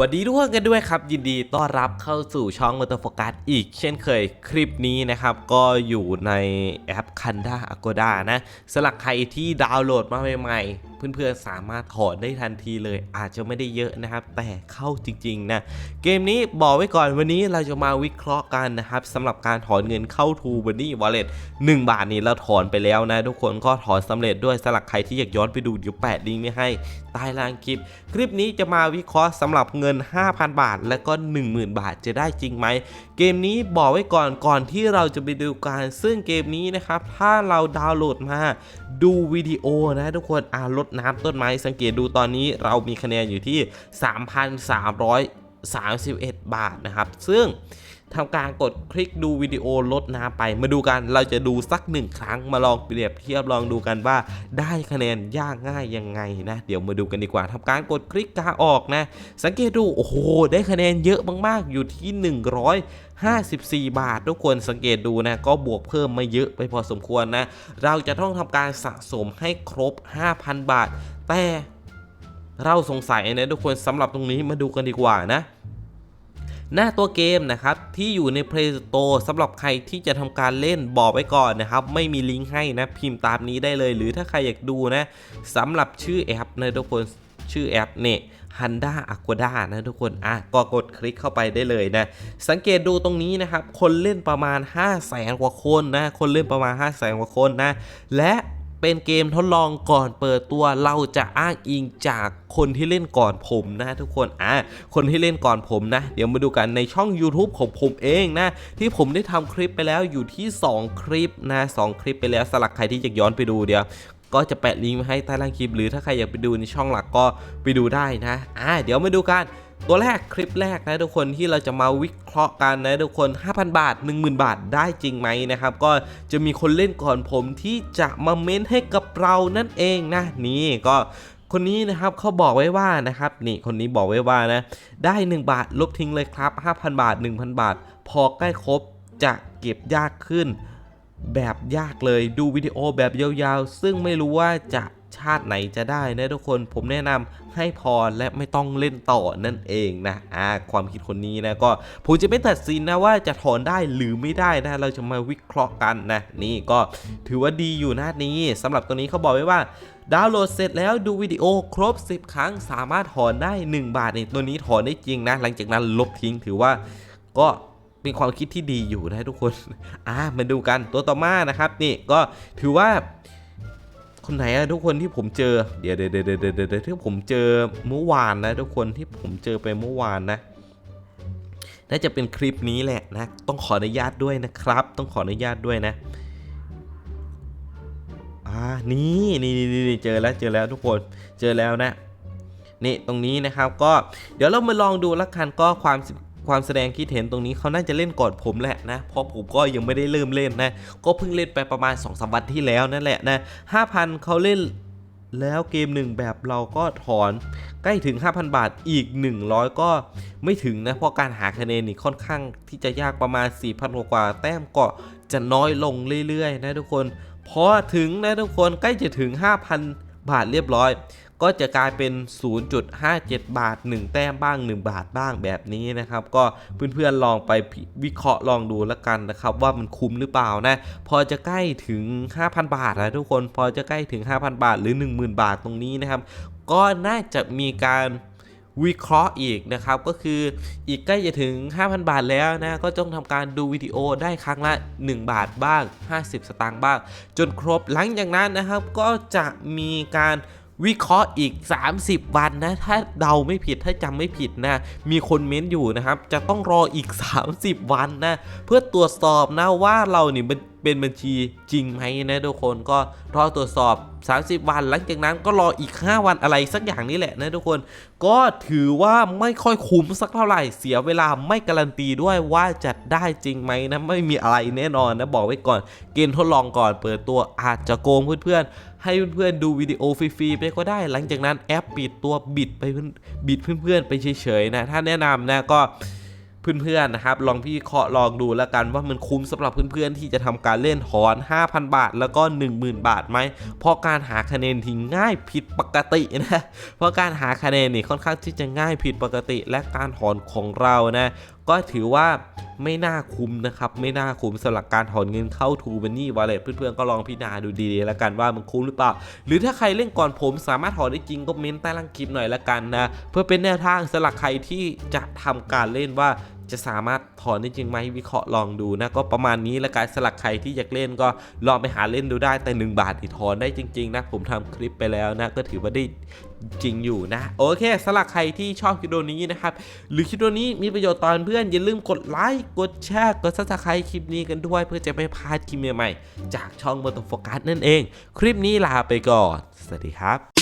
วัสดีทุกคนกันด้วยครับ ยินดีต้อนรับเข้าสู่ช่องมอเตอร์โฟกัสอีกเช่นเคยคลิปนี้นะครับ ก็อยู่ในแอป Kanda Agoda นะสำหรับใครที่ดาวน์โหลดมาใหม่ๆเพื่อนๆสามารถถอนได้ทันทีเลย อาจจะไม่ได้เยอะนะครับ แต่เข้าจริงๆนะเกมนี้บอกไว้ก่อนวันนี้เราจะมาวิเคราะห์กันนะครับสำหรับการถอนเงินเข้า True Money Wallet 1 บาทนี้เราถอนไปแล้วนะ ทุกคนก็ถอนสำเร็จด้วยสำหรับใครที่อยากย้อนไปดูเดี๋ยวแปะลิงก์ไม่ให้ใต้ล่างคลิป คลิปนี้จะมาวิเคราะห์สำหรับเงิน 5,000 บาท และก็ 10,000 บาทจะได้จริงไหมเกมนี้บอกไว้ก่อนก่อนที่เราจะไปดูการซึ่งเกมนี้นะครับถ้าเราดาวน์โหลดมาดูวิดีโอนะทุกคนอ่ารดน้ำต้นไม้สังเกตดูตอนนี้เรามีคะแนนอยู่ที่ 3,331 บาทนะครับ ซึ่ง ทำการกดคลิกดูวิดีโอลดน้ำไป มาดูกันเราจะดูสักหนึ่งครั้งมาลองเปรียบเทียบลองดูกันว่า ได้คะแนนยากง่ายยังไงนะ เดี๋ยวมาดูกันดีกว่าทำการกดคลิกกาออกนะ สังเกตดูโอ้โหได้คะแนนเยอะมากๆอยู่ที่ 154 บาท ทุกคนสังเกตดูนะ ก็บวกเพิ่มมาเยอะไปพอสมควรนะ เราจะต้องทำการสะสมให้ครบ 5,000 บาท แต่เราสงสัยนะทุกคนสำหรับตรงนี้มาดูกันดีกว่านะ หน้าตัวเกมนะครับที่อยู่ใน Play Store สำหรับใครที่จะทำการเล่นบอกไว้ก่อนนะครับ ไม่มีลิงก์ให้นะพิมพ์ตามนี้ได้เลย หรือถ้าใครอยากดูนะสำหรับชื่อแอปนะทุกคนชื่อแอปเนี่ย Handa Aquada นะทุกคนอะก็กดคลิกเข้าไปได้เลยนะ สังเกตดูตรงนี้นะครับ คนเล่นประมาณ 5 0 0แสนกว่าคนนะ คนเล่นประมาณ 5 0 0แสนกว่าคนนะ และ เป็นเกมทดลองก่อนเปิดตัวเราจะอ้างอิงจากคนที่เล่นก่อนผมนะทุกคนอะคนที่เล่นก่อนผมนะ เดี๋ยวมาดูกันในช่อง YouTube ของผมเองนะ ที่ผมได้ทำคลิปไปแล้วอยู่ที่ 2 คลิปนะสองคลิปไปแล้วสลักใครที่อยากย้อนไปดูเดี๋ยวก็จะแปะลิงก์ไว้ให้ใต้ล่างคลิป หรือถ้าใครอยากไปดูในช่องหลักก็ไปดูได้นะอ่าเดี๋ยวมาดูกัน ตัวแรกคลิปแรกนะทุกคนที่เราจะมาวิเคราะห์กันนะทุกคน 5,000 บาท 10,000 บาทได้จริงไหมนะครับ ก็จะมีคนเล่นก่อนผมที่จะมาเม้นให้กับเรานั่นเองนะนี่ก็คนนี้นะครับเขาบอกไว้ว่านะครับนี่คนนี้บอกไว้ว่านะได้ 1 บาทลบทิ้งเลยครับ 5,000 บาท 1,000 บาท พอใกล้ครบจะเก็บยากขึ้น แบบยากเลยดูวิดีโอแบบยาวๆ ซึ่งไม่รู้ว่าจะาติไหนจะได้นะทุกคนผมแนะนำให้พอและไม่ต้องเล่นต่อนั่นเองนะอ่าความคิดคนนี้นะก็ผมจะไม่ตัดสินนะว่าจะถอนได้หรือไม่ได้นะ เราจะมาวิเคราะห์กันนะ นี่ก็ถือว่าดีอยู่นะนี้สำหรับตัวนี้เขาบอกไว้ว่าดาวน์โหลดเสร็จแล้วดูวิดีโอครบ 10 ครั้งสามารถถอนได้ 1 บาทในตัวนี้ถอนได้จริงนะ หลังจากนั้นลบทิ้งถือว่าก็เป็นความคิดที่ดีอยู่นะทุกคน อ่ามาดูกันตัวต่อมานะครับ นี่ก็ถือว่า คนไหนอะทุกคนที่ผมเจอ เดี๋ยวเดี๋ยวเดี๋ยวเดี๋ยวที่ผมเจอเมื่อวานนะ ทุกคนที่ผมเจอไปเมื่อวานนะน่าจะเป็นคลิปนี้แหละนะ ต้องขออนุญาตด้วยนะครับ ต้องขออนุญาตด้วยนะอ่านี่นี่นี่นี่เจอแล้วเจอแล้วทุกคนเจอแล้วนะนี่ตรงนี้นะครับก็เดี๋ยวเรามาลองดูละกันก็ความ ความแสดงคิดเห็นตรงนี้เขาน่าจะเล่นก่อนผมแหละนะ เพราะผมก็ยังไม่ได้เริ่มเล่นนะ ก็เพิ่งเล่นไปประมาณ2อสวันที่แล้วนั่นแหละนะ5,000เขาเล่นแล้วเกมหนึ่งแบบเราก็ถอนใกล้ถึง 5,000 บาทอีก 100 ก็ไม่ถึงนะ เพราะการหาคะแนนนี่ค่อนข้างที่จะยากประมาณ 4,000 กว่า แต้มก็จะน้อยลงเรื่อยๆ นะทุกคน พอถึงนะทุกคนใกล้จะถึง 5,000 บาทเรียบร้อย ก็จะกลายเป็น 0.57 บาท 1 แต้มบ้าง 1 บาทบ้างแบบนี้นะครับ ก็เพื่อนๆลองไปวิเคราะห์ลองดูแล้วกันนะครับ ว่ามันคุ้มหรือเปล่านะ พอจะใกล้ถึง 5,000 บาทแล้วทุกคนพอจะใกล้ถึง 5,000 บาทหรือ 10,000 บาทตรงนี้นะครับ ก็น่าจะมีการ วิเคราะห์อีกนะครับ ก็คืออีกใกล้จะถึง 5,000 บาทแล้วนะ ก็ต้องทำการดูวิดีโอได้ครั้งละ 1 บาทบ้าง 50 สตางค์บ้าง จนครบหลังจากนั้นนะครับ ก็จะมีการวิเคราะห์อีก 30 วันนะ ถ้าเดาไม่ผิดถ้าจำไม่ผิดนะ มีคนเม้นต์อยู่นะครับ จะต้องรออีก 30 วันนะ เพื่อตรวจสอบนะว่าเราเนี่มัน เป็นบัญชีจริงไหมนะทุกคนก็รอตรวจสอบ 30 วัน หลังจากนั้นก็รออีก 5 วันอะไรสักอย่างนี้แหละนะทุกคน ก็ถือว่าไม่ค่อยคุ้มสักเท่าไหร่เสียเวลาไม่การันตีด้วยว่าจะได้จริงไหมนะไม่มีอะไรแน่นอนนะบอกไว้ก่อนเกณฑ์ทดลองก่อนเปิดตัวอาจจะโกงเพื่อนๆให้เพื่อนๆดูวิดีโอฟรีๆไปก็ได้ หลังจากนั้นแอปปิดตัวบิดไปบิดเพื่อนๆไปเฉยๆนะถ้าแนะนำนะก็ เพื่อนๆนะครับลองพี่เคาะลองดูแล้วกันว่ามันคุ้มสำหรับเพื่อนๆที่จะทำการเล่นถอน 5,000 บาท แล้วก็ 10,000 บาทไหมเพราะการหาคะแนนที่ง่ายผิดปกตินะเพราะการหาคะแนนนี่ค่อนข้างที่จะง่ายผิดปกติ และการถอนของเรานะก็ถือว่าไม่น่าคุ้มนะครับ ไม่น่าคุ้มสำหรับการถอนเงินเข้าทูบันนี่วอลเล็ตเพื่อนๆก็ลองพิจารณาดูดีๆแล้วกันว่ามันคุ้มหรือเปล่า หรือถ้าใครเล่นก่อนผมสามารถถอนได้จริงก็เม้นใต้ล่างคลิปหน่อยละกันนะ เพื่อเป็นแนวทางสำหรับใครที่จะทำการเล่นว่า จะสามารถถอนได้จริงไหมวิเคราะห์ลองดูนะก็ประมาณนี้ละกันสำหรับใครที่อยากเล่นก็ลองไปหาเล่นดูได้แต่ 1 บาทที่ถอนได้จริง ๆ นะ ผมทำคลิปไปแล้วนะ ก็ถือว่าได้จริงอยู่นะ โอเคสำหรับใครที่ชอบคลิปวิดีโอนี้นะครับ หรือคลิปวิดีโอนี้มีประโยชน์ตอนเพื่อน อย่าลืมกดไลค์กดแชร์กดซับสไครต์คลิปนี้กันด้วย เพื่อจะไม่พลาดคลิปใหม่ๆจากช่องมอเตอร์โฟกัสนั่นเอง คลิปนี้ลาไปก่อนสวัสดีครับ